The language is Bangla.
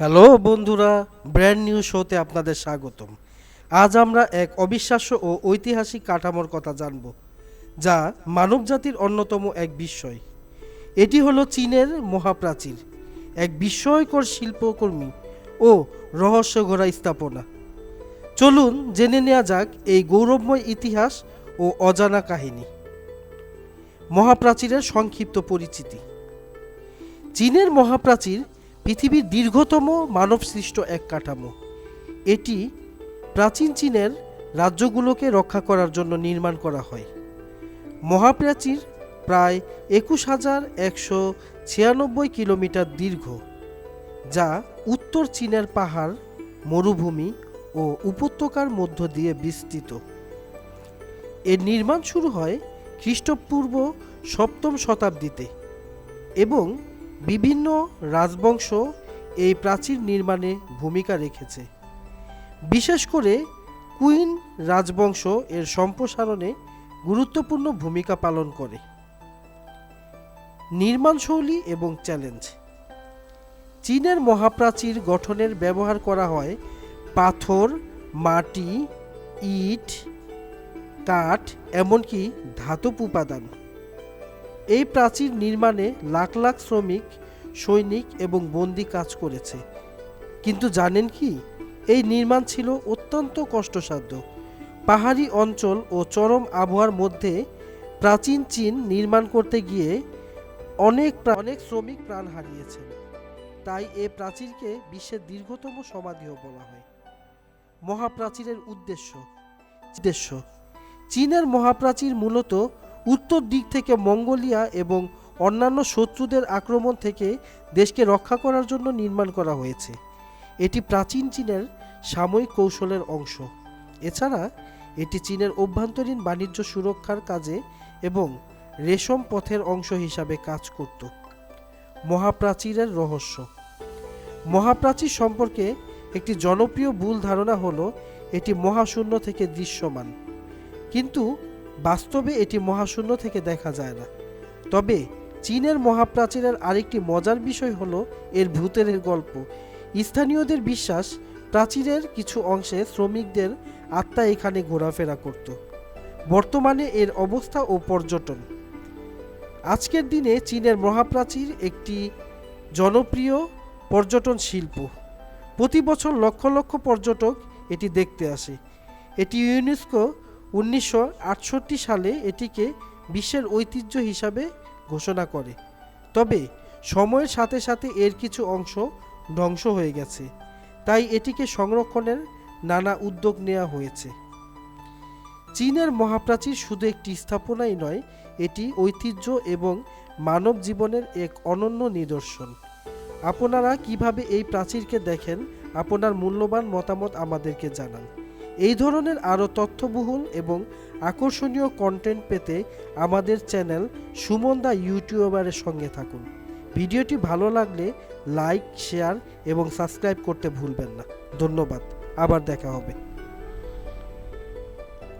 হ্যালো বন্ধুরা, ব্র্যান্ড নিউ শোতে আপনাদের স্বাগতম। আজ আমরা এক অবিশ্বাস্য ও ঐতিহাসিক কাঠামোর কথা জানব, যা মানবজাতির অন্যতম এক বিস্ময়। এটি হলো চীনের মহাপ্রাচীর, এক বিস্ময়কর শিল্পকর্মী ও রহস্যঘোরা স্থাপনা। চলুন জেনে নেওয়া যাক এই গৌরবময় ইতিহাস ও অজানা কাহিনী। মহাপ্রাচীরের সংক্ষিপ্ত পরিচিতি। চীনের মহাপ্রাচীর পৃথিবীর দীর্ঘতম মানবসৃষ্ট এক কাঠামো। এটি প্রাচীন চীনের রাজ্যগুলোকে রক্ষা করার জন্য নির্মাণ করা হয়। মহাপ্রাচীর প্রায় একুশ হাজার একশো ছিয়ানব্বই কিলোমিটার দীর্ঘ, যা উত্তর চীনের পাহাড়, মরুভূমি ও উপত্যকার মধ্য দিয়ে বিস্তৃত। এর নির্মাণ শুরু হয় খ্রিস্টপূর্ব সপ্তম শতাব্দীতে এবং বিভিন্ন রাজবংশ এই প্রাচীর নির্মাণে ভূমিকা রেখেছে। বিশেষ করে কুইন রাজবংশ এর সম্প্রসারণে গুরুত্বপূর্ণ ভূমিকা পালন করে। নির্মাণশৈলী এবং চ্যালেঞ্জ। চীনের মহাপ্রাচীর গঠনের ব্যবহার করা হয় পাথর, মাটি, ইট, কাঠ, এমনকি ধাতব উপাদান। এই প্রাচীর নির্মাণে লাখ লাখ শ্রমিক, সৈনিক এবং বন্দি কাজ করেছে। কিন্তু জানেন কি? এই নির্মাণ ছিল অত্যন্ত কষ্টসাধ্য। পাহাড়ি অঞ্চল ও চরম আবহাওয়ার মধ্যে প্রাচীন চীন নির্মাণ করতে গিয়ে অনেক অনেক শ্রমিক প্রাণ হারিয়েছেন। তাই এ প্রাচীরকে বিশ্বের দীর্ঘতম সমাধিও বলা হয়। মহাপ্রাচীরের উদ্দেশ্য। উদ্দেশ্য। চীনের মহাপ্রাচীর মূলত উত্তর দিক থেকে মঙ্গোলিয়া এবং অন্যান্য শত্রুদের আক্রমণ থেকে দেশকে রক্ষা করার জন্য নির্মাণ করা হয়েছে। এটি প্রাচীন চীনের সাময়িক কৌশলের অংশ। এছাড়া, এটি চীনের অভ্যন্তরীণ বাণিজ্য সুরক্ষার কাজে এবং রেশম পথের অংশ হিসাবে কাজ করত। মহাপ্রাচীরের রহস্য। মহাপ্রাচীর সম্পর্কে একটি জনপ্রিয় ভুল ধারণা হলো, এটি মহাশূন্য থেকে দৃশ্যমান। কিন্তু বাস্তবে এটি মহাশূন্য থেকে দেখা যায় না। তবে চীনের মহাপ্রাচীরের আরেকটি মজার বিষয় হলো এর ভূতের গল্প। স্থানীয়দের বিশ্বাস, প্রাচীরের কিছু অংশে শ্রমিকদের আত্মা এখানে ঘোরাফেরা করত। বর্তমানে এর অবস্থা ও পর্যটন। আজকের দিনে চীনের মহাপ্রাচীর একটি জনপ্রিয় পর্যটন শিল্প। প্রতি বছর লক্ষ লক্ষ পর্যটক এটি দেখতে আসে। এটি ইউনেস্কো উনিশশো আটষট্টি সালে এটিকে বিশ্বের ঐতিহ্য হিসাবে ঘোষণা করে। তবে সময়ের সাথে সাথে এর কিছু অংশ ধ্বংস হয়ে গেছে। তাই এটিকে সংরক্ষণের নানা উদ্যোগ নেওয়া হয়েছে। চীনের মহাপ্রাচীর শুধু একটি স্থাপনাই নয়, এটি ঐতিহ্য এবং মানব জীবনের এক অনন্য নিদর্শন। আপনারা কীভাবে এই প্রাচীরকে দেখেন, আপনার মূল্যবান মতামত আমাদেরকে জানান। এই ধরনের আরও তথ্যবহুল এবং আকর্ষণীয় কন্টেন্ট পেতে আমাদের চ্যানেল সুমন দা ইউটিউবারের সঙ্গে থাকুন। ভিডিওটি ভালো লাগলে লাইক শেয়ার এবং সাবস্ক্রাইব করতে ভুলবেন না। ধন্যবাদ। আবার দেখা হবে।